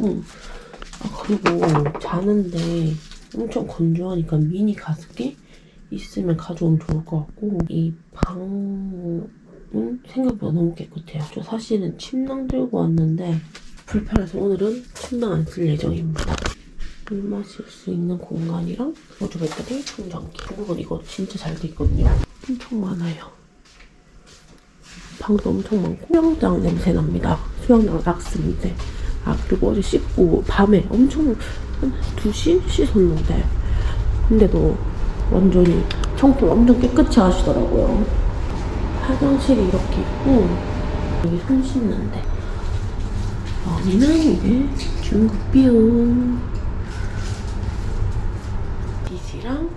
좋고 아 그리고 자는데 엄청 건조하니까 미니 가습기 있으면 가져오면 좋을 것 같고 이 방은 생각보다 너무 깨끗해요. 저 사실은 침낭 들고 왔는데 불편해서 오늘은 침낭 안 쓸 예정입니다. 물 마실 수 있는 공간이랑 보조 배터리 충전기. 중국은 이거 진짜 잘 돼 있거든요. 엄청 많아요. 방도 엄청 많고 수영장 냄새 납니다. 수영장 락스인데 아 그리고 어제 씻고 밤에 엄청 한 2시 씻었는데 근데도 완전히 청소 엄청 깨끗이 하시더라고요. 화장실이 이렇게 있고 여기 손 씻는데 여기는 이게 중국 비용 디지랑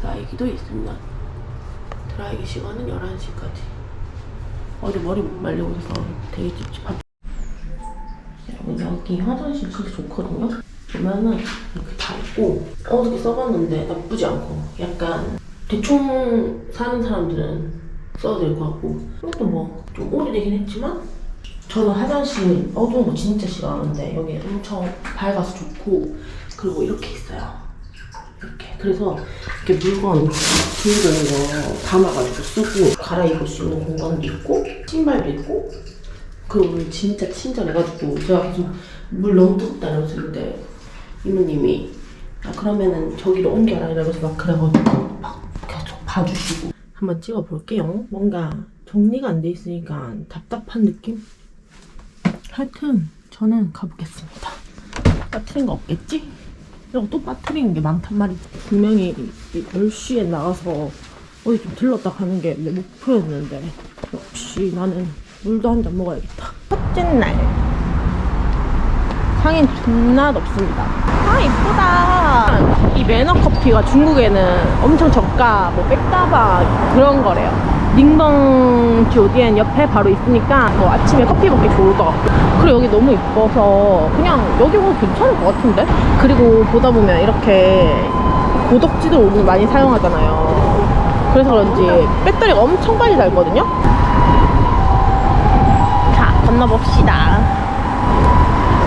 드라이기도 있습니다. 드라이기 시간은 11시까지. 어제 머리 못 말리고 있어서 되게 찝찝하죠. 여기 화장실 진짜 좋거든요. 보면은 이렇게 다 있고 어저께 써봤는데 나쁘지 않고 약간 대충 사는 사람들은 써도 될 것 같고 이것도 뭐 좀 오래되긴 했지만 저는 화장실 어두운 거 진짜 싫어하는데 여기 엄청 밝아서 좋고 그리고 이렇게 있어요. 이렇게 그래서 이렇게 물건 들고 거 담아가지고 쓰고 갈아입을 수 있는 공간도 있고 신발도 있고 그리고 물 진짜 친절해가지고 제가 계속 물 너무 뜨겁다 이러면서 근데 이모님이 아 그러면은 저기로 옮겨라 이러면서 막 그래가지고 막 계속 봐주시고 한번 찍어볼게요 뭔가 정리가 안 돼 있으니까 답답한 느낌? 하여튼 저는 가보겠습니다 빠트린 거 없겠지? 그리고 또 빠트리는 게 많단 말이지 분명히 10시에 나가서 어디 좀 들렀다 가는 게 내 목표였는데 역시 나는 물도 한 잔 먹어야겠다. 첫째 날. 상인 존나 덥습니다. 아 이쁘다. 이 매너 커피가 중국에는 엄청 저가 뭐 백다바 그런 거래요. 닝덩 지오디엔 옆에 바로 있으니까 뭐 아침에 커피 먹기 좋을 것 같고. 그리고 여기 너무 이뻐서 그냥 여기 오면 괜찮을 것 같은데? 그리고 보다 보면 이렇게 고덕지들 오늘 많이 사용하잖아요. 그래서 그런지 배터리가 엄청 빨리 닳거든요? 자 건너봅시다.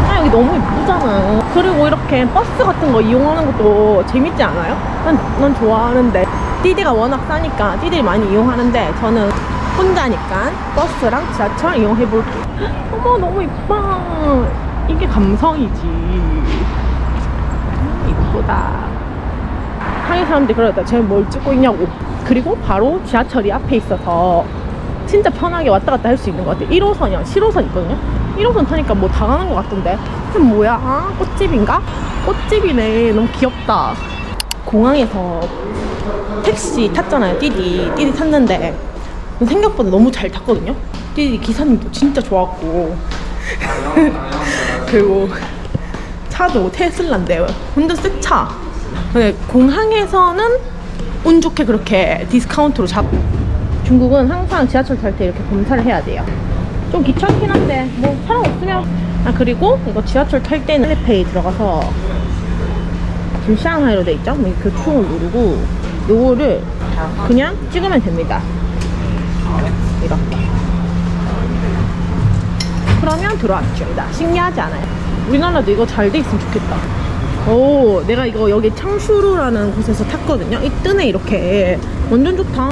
아 여기 너무 이쁘잖아. 그리고 이렇게 버스 같은 거 이용하는 것도 재밌지 않아요? 난, 난 좋아하는데. 띠디가 워낙 싸니까 띠디를 많이 이용하는데 저는 혼자니까 버스랑 지하철 이용해 볼게요. 어머 너무 이뻐. 이게 감성이지. 음, 이쁘다. 한인 사람들이 그러다 쟤뭘 찍고 있냐고. 그리고 바로 지하철이 앞에 있어서 진짜 편하게 왔다 갔다 할 수 있는 것 같아요 1호선이랑 7호선 있거든요? 1호선 타니까 뭐 다 가는 것 같던데. 이게 뭐야? 아, 꽃집인가? 꽃집이네. 너무 귀엽다. 공항에서 택시 탔잖아요 띠디. 띠디 탔는데. 생각보다 너무 잘 탔거든요? 띠디 기사님도 진짜 좋았고. 그리고 차도 테슬라인데. 완전 새차. 근데 공항에서는 운 좋게 그렇게 디스카운트로 잡고 중국은 항상 지하철 탈 때 이렇게 검사를 해야 돼요. 좀 귀찮긴 한데 뭐 사람 없으면. 아 그리고 이거 지하철 탈 때는 텔레페이 들어가서 지금 샹하이로 돼 있죠? 이 교통을 누르고 요거를 그냥 찍으면 됩니다. 이렇게. 그러면 들어왔습니다. 신기하지 않아요? 우리나라도 이거 잘 돼 있으면 좋겠다. 오 내가 이거 여기 창슈루라는 곳에서 탔거든요. 이 뜨네 이렇게 완전 좋다.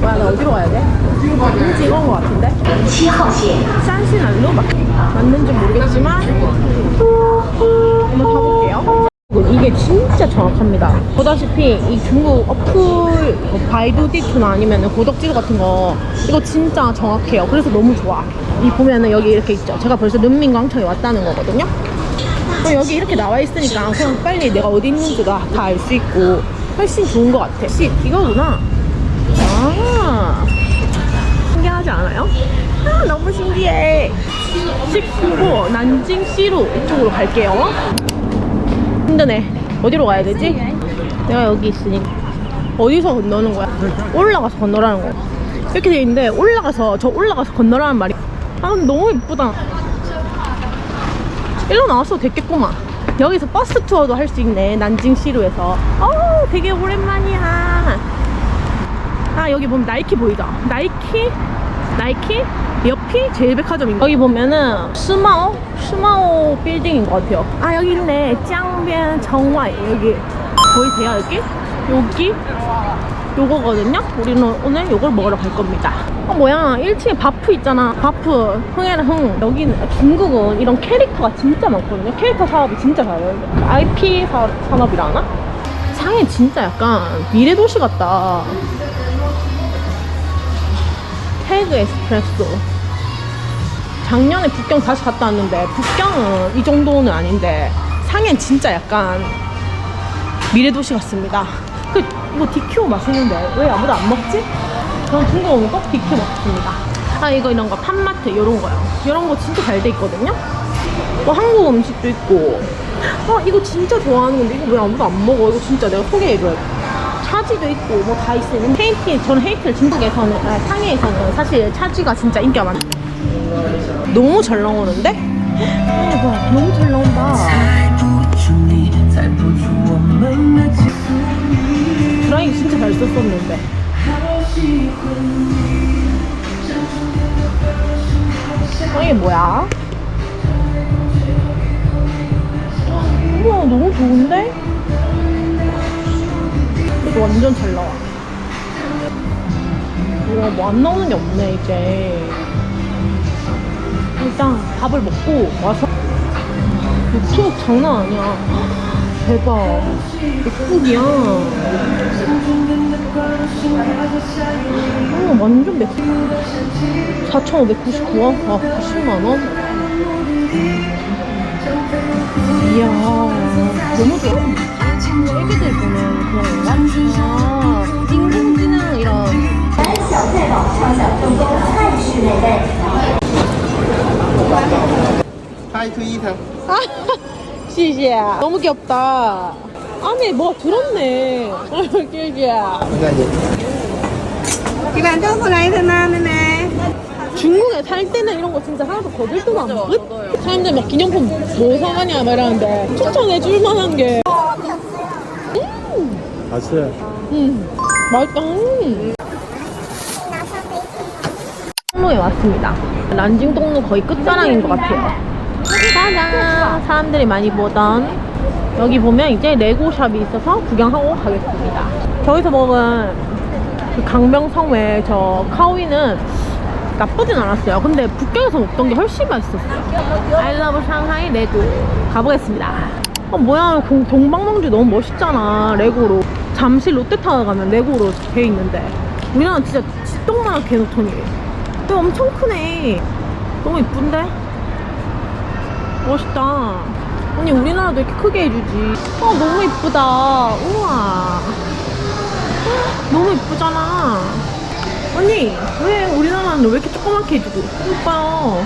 뭐야, 나 어디로 가야 돼? 음, 왠지 이건 거 같은데? 7호선. 산신알로? 맞는지 모르겠지만, 한번 타볼게요. 뭐 이게 진짜 정확합니다. 보다시피 이 중국 어플, 뭐 바이두디투나 아니면 고덕지도 같은 거, 이거 진짜 정확해요. 그래서 너무 좋아. 이 보면은 여기 이렇게 있죠. 제가 벌써 눈민광청에 왔다는 거거든요. 어, 여기 이렇게 나와 있으니까 그냥 빨리 내가 어디 있는지 다 알 수 있고 훨씬 좋은 것 같아. 씨 이거구나. 아. 신기하지 않아요? 아 너무 신기해. 19호 난징시루 이쪽으로 갈게요. 힘드네. 어디로 가야 되지? 내가 여기 있으니까. 어디서 건너는 거야? 올라가서 건너라는 거 이렇게 돼 있는데 올라가서 저 올라가서 건너라는 말이. 아 너무 이쁘다. 일로 나왔어도 됐겠구만. 여기서 버스 투어도 할 수 있네 난징 시루에서. 어 되게 오랜만이야. 아 여기 보면 나이키 보이죠? 나이키? 나이키? 옆이 제일백화점인 거 여기 보면은 스마오? 스마오 빌딩인 것 같아요. 아 여기 있네. 짱변 정화이. 여기 보이세요 여기? 여기? 요거거든요? 우리는 오늘 요걸 먹으러 갈 겁니다. 어 뭐야? 1층에 바프 있잖아. 바프. 흥에는 흥. 여기는 중국은 이런 캐릭터가 진짜 많거든요. 캐릭터 사업이 진짜 잘해요. IP 사, 산업이라 하나? 상해 진짜 약간 미래 도시 같다. 태그 에스프레소. 작년에 북경 다시 갔다 왔는데 북경은 이 정도는 아닌데 상해는 진짜 약간 미래 도시 같습니다. 그 이거 디큐 맛있는데 왜 아무도 안 먹지? 전 중국 오면 꼭 디큐 먹습니다. 아 이거 이런 거 팜마트 이런 거요. 이런 거 진짜 잘 돼 있거든요? 뭐 한국 음식도 있고 아 이거 진짜 좋아하는 건데. 이거 왜 아무도 안 먹어? 이거 진짜 내가 소개해줘야 돼. 차지도 있고 뭐 다 있어요 헤이티 저는 헤이티를 중국에서는 아, 상해에서는 사실 차지가 진짜 인기가 많아. 너무 잘 나오는데? 어, 봐, 너무 잘 나온다. 드라이기 진짜 잘 썼었는데. 어, 이게 뭐야? 우와 너무 좋은데? 이거 완전 잘 나와 우와 뭐 안 나오는 게 없네 이제 일단 밥을 먹고 와서 유튜브 장난 아니야 대박 맥국이야 어, 완전 맥국 4,599원? 아, 90만원? 이야, 너무 좋아. 애기들 보면 그런 건가? 아, 인공지능 이런. 小菜网上小正宗菜式美味。하이 투 이상 아, 谢谢. 너무 귀엽다. 안에 뭐가 들었네. 귀여워. 이사님 几碗豆腐来一份吗，妹妹？ 중국에 살 때는 이런 거 진짜 하나도 거들떠도 안 먹거든? 사람들 막 기념품 뭐 사가냐 막 이러는데 추천해 줄 만한 게. 맛있어요. 음, 맛있다. 음. 통로에 왔습니다. 난징 동로 거의 끝자락인 것 같아요. 짜잔! 사람들이 많이 보던 여기 보면 이제 레고샵이 있어서 구경하고 가겠습니다. 저기서 먹은 그 강병성 외 저 카오이는 나쁘진 않았어요. 근데 북경에서 먹던 게 훨씬 맛있었어요. I love 상하이 레고 가보겠습니다. 아 뭐야. 공- 동방명주 너무 멋있잖아. 레고로. 잠실 롯데타워 가면 레고로 돼 있는데. 우리나라는 진짜 찌똥만하게 해놓더니 근데 엄청 크네. 너무 이쁜데? 멋있다. 언니 우리나라도 이렇게 크게 해주지. 아 너무 이쁘다. 우와. 너무 이쁘잖아 언니 왜 우리나라는 왜 이렇게 조그맣게 해주고? 이뻐요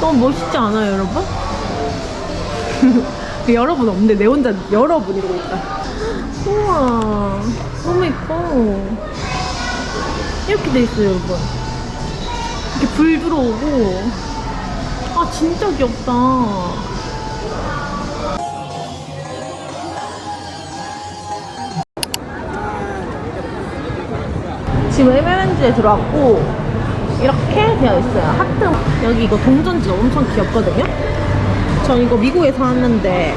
너무 멋있지 않아요 여러분? 여러분 없는데 내 혼자 여러분 이러고 있다. 우와 너무 이뻐. 이렇게 돼 있어요 여러분. 이렇게 불 들어오고. 아 진짜 귀엽다 지금 에메란즈에 들어왔고 이렇게 되어 있어요. 하트. 여기 이거 동전지 엄청 귀엽거든요? 전 이거 미국에 사왔는데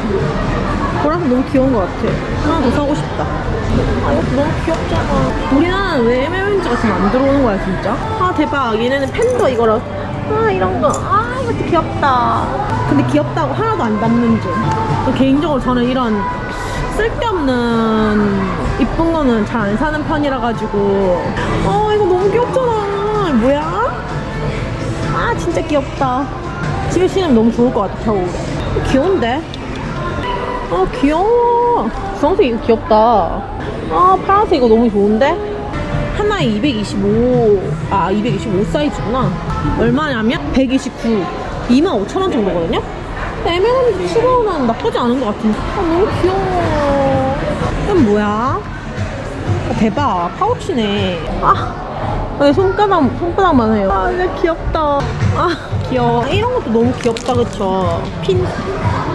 보라색 너무 귀여운 것 같아 하나 더 사고 싶다. 아 이것도 너무 귀엽잖아. 우리나라는 왜 같은 거안 들어오는 거야 진짜? 아 대박. 얘네는 팬더 이거라. 아 이런 거아 이것도 귀엽다. 근데 귀엽다고 하나도 안 담는 중. 개인적으로 저는 이런 쓸데없는 이쁜 거는 잘 안 사는 편이라 가지고 어 이거 너무 귀엽잖아 뭐야? 아 진짜 귀엽다 집에 신으면 너무 좋을 것 같아 겨울에 귀여운데? 아 귀여워 주황색 이거 귀엽다 아 파란색 이거 너무 좋은데? 하나에 225, 아, 225 사이즈구나. 얼마냐면 129, 25,000원 정도거든요? 에메랄드 추가는 나쁘지 않은 것 같은데. 아, 너무 귀여워. 이건 뭐야? 아, 대박. 파우치네. 아, 왜 손가락, 손가락만 해요. 아, 근데 귀엽다. 아, 귀여워. 이런 것도 너무 귀엽다, 그쵸? 핀.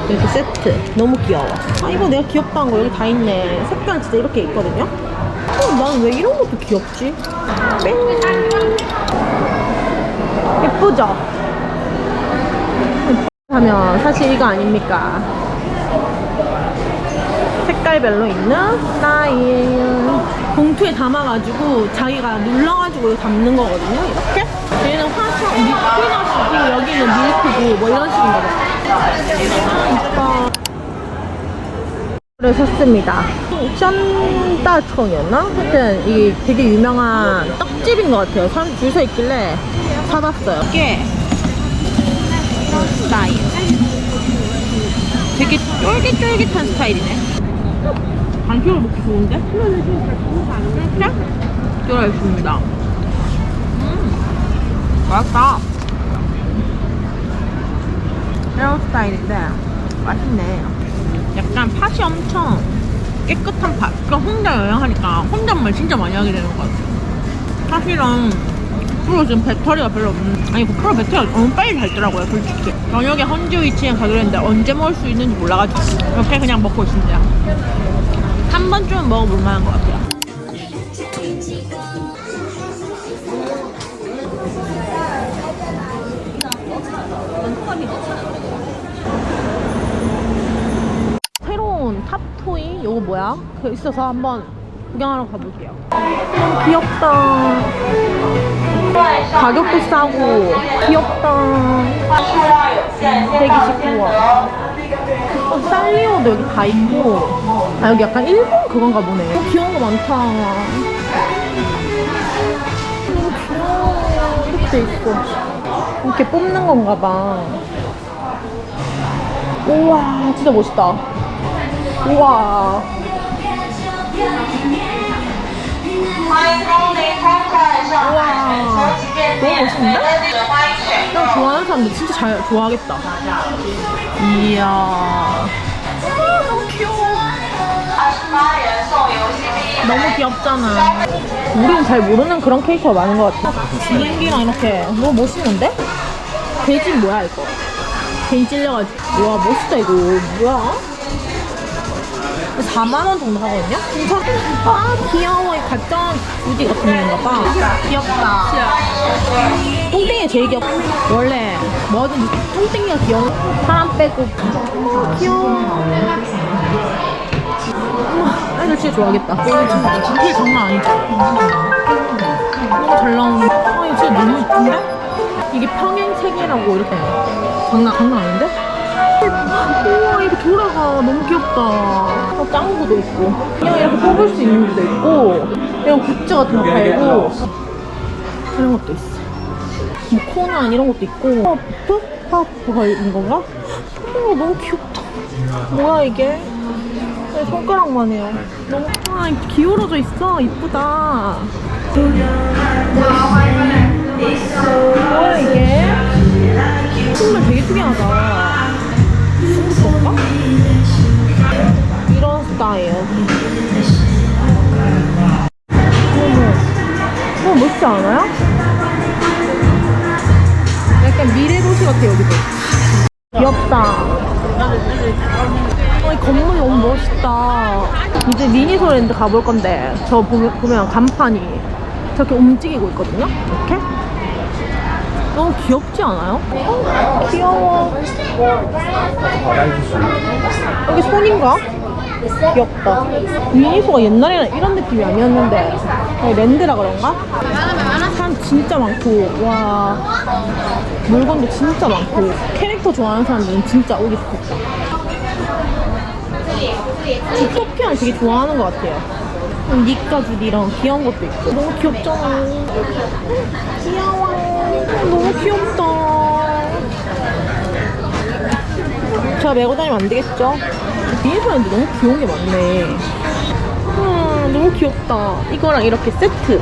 이렇게 세트. 너무 귀여워. 아, 이거 내가 귀엽다는 거 여기 다 있네. 색깔 진짜 이렇게 있거든요? 어, 나는 왜 이런 것도 귀엽지? 뺑. 이쁘죠? 하면 사실 이거 아닙니까? 색깔별로 있는 스타일. 봉투에 담아가지고 자기가 눌러가지고 담는 거거든요. 이렇게. 얘는 화청, 피넛이고 여기는 밀크고 뭐 이런 식인가 봐. 를 샀습니다. 션다청이었나? 하여튼 이게 되게 유명한 떡집인 것 같아요. 사람 줄 서 있길래 사봤어요. 이게 스타일. 되게 쫄깃쫄깃한 스타일이네. 반죽을 먹기 좋은데? 그래? 들어있습니다. 음, 맛있다. 이런 스타일인데 맛있네. 약간 팥이 엄청 깨끗한 팥. 그러니까 혼자 여행하니까 혼잣말 진짜 많이 하게 되는 것 같아요. 사실은 프로 지금 배터리가 별로 없는 아니 그 프로 배터리가 너무 빨리 닳더라고요 솔직히. 저녁에 헌주 위치에 가기로 했는데 언제 먹을 수 있는지 몰라가지고 이렇게 그냥 먹고 있습니다. 한 번쯤은 먹어볼 만한 것 같아요. 새로운 탑토이 요거 뭐야? 그 있어서 한번 구경하러 가볼게요. 너무 귀엽다 가격도 싸고 귀엽다. 129원 어, 살리오도 여기 다 있고. 아 여기 약간 일본 그건가 보네. 어, 귀여운 거 많다. 너무 귀여워 이렇게 돼 있어. 이렇게 뽑는 건가 봐. 우와 진짜 멋있다. 우와 멋있는데? 이거 좋아하는 사람들 진짜 잘 좋아하겠다. 이야. 아, 너무 귀여워 너무 귀엽잖아. 우리는 잘 모르는 그런 캐릭터가 많은 것 같아. 비행기랑 이렇게. 너무 멋있는데? 돼지 뭐야 이거? 괜히 찔려가지고. 와 멋있다 이거. 뭐야? 4만원 정도 하거든요? 아. 귀여워. 이 가짜 우디 같은 건가 봐. 귀엽다. 똥땡이가 제일 귀엽 원래 뭐든지 똥땡이가 귀여운 사람 빼고. 아, 귀여워. 어머 애들 진짜 좋아하겠다. 이거 진짜. 디테일 장난 아니죠? 너무 잘 나오는 아 이거 진짜 너무 이쁜데? 이게 평행색이라고 이렇게 장난 장난 아닌데? 우와 이렇게 돌아가. 너무 귀엽다. 어, 짱구도 있고. 그냥 이렇게 뽑을 수 있는 것도 있고 같은 거 팔고. 이런 것도 있어. 뭐 코난 이런 것도 있고. 퍼프? 퍼프가 있는 건가? 어 너무 귀엽다. 뭐야 이게? 내 손가락만 해요. 너무 아 기울어져 있어. 이쁘다. 뭐야 이게? 정말 되게 특이하다. 중국건가? 이런 스타일. 않아요? 약간 미래 도시 같아 여기도. 귀엽다. 어, 이 건물 너무 멋있다. 이제 미니소랜드 가볼 건데 저 보면, 보면 간판이 저렇게 움직이고 있거든요. 이렇게. 너무 귀엽지 않아요? 어, 귀여워. 여기 손인가? 귀엽다. 미니소가 옛날에는 이런 느낌이 아니었는데 랜드라 그런가? 사람 진짜 많고 와 물건도 진짜 많고 캐릭터 좋아하는 사람들은 진짜 오기 좋겠다. 주토피아를 되게 좋아하는 것 같아요. 니까 주디랑 귀여운 것도 있고 너무 귀엽잖아. 귀여워. 너무 귀엽다. 제가 메고 다니면 안 되겠죠? 비해봤는데 너무 귀여운 게 많네. 와, 너무 귀엽다. 이거랑 이렇게 세트.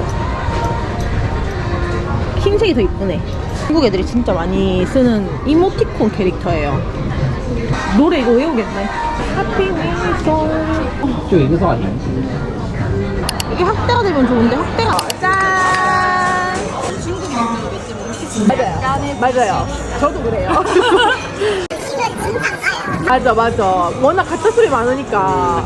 흰색이 더 이쁘네. 한국 애들이 진짜 많이 쓰는 이모티콘 캐릭터예요. 노래 이거 외우겠네. 해피 윈서. 저 이거서 아니에요? 이게 확대가 되면 좋은데 확대가 짠. 맞아요. 맞아요. 저도 그래요. 맞아 맞아. 워낙 가짜 소리 많으니까